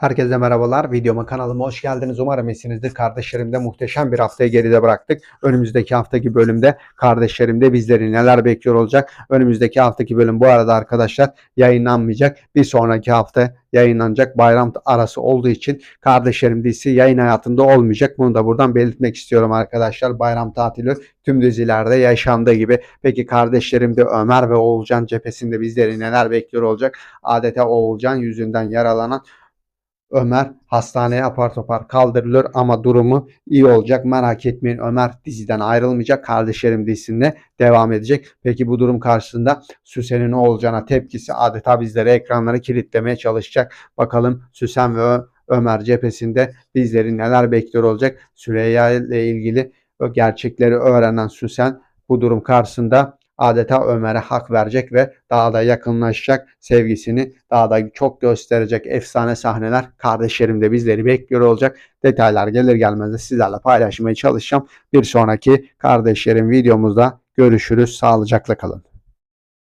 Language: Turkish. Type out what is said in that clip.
Herkese merhabalar. Videoma kanalıma hoş geldiniz. Umarım iyisinizdir. Kardeşlerimde muhteşem bir haftayı geride bıraktık. Önümüzdeki haftaki bölümde kardeşlerimde bizleri neler bekliyor olacak? Önümüzdeki haftaki bölüm bu arada arkadaşlar yayınlanmayacak. Bir sonraki hafta yayınlanacak bayram arası olduğu için kardeşlerim dizisi yayın hayatında olmayacak. Bunu da buradan belirtmek istiyorum arkadaşlar. Bayram tatili tüm dizilerde yaşandığı gibi. Peki kardeşlerimde Ömer ve Oğulcan cephesinde bizleri neler bekliyor olacak? Adeta Oğulcan yüzünden yaralanan Ömer hastaneye apar topar kaldırılır ama durumu iyi olacak. Merak etmeyin Ömer diziden ayrılmayacak. Kardeşlerim dizisinde devam edecek. Peki bu durum karşısında Süsen'in Oğulcan'a tepkisi adeta bizlere ekranları kilitlemeye çalışacak. Bakalım Süsen ve Ömer cephesinde bizleri neler bekliyor olacak. Süreyya ile ilgili gerçekleri öğrenen Süsen bu durum karşısında adeta Ömer'e hak verecek ve daha da yakınlaşacak sevgisini daha da çok gösterecek efsane sahneler kardeşlerim de bizleri bekliyor olacak. Detaylar gelir gelmez de sizlerle paylaşmaya çalışacağım. Bir sonraki kardeşlerim videomuzda görüşürüz. Sağlıcakla kalın.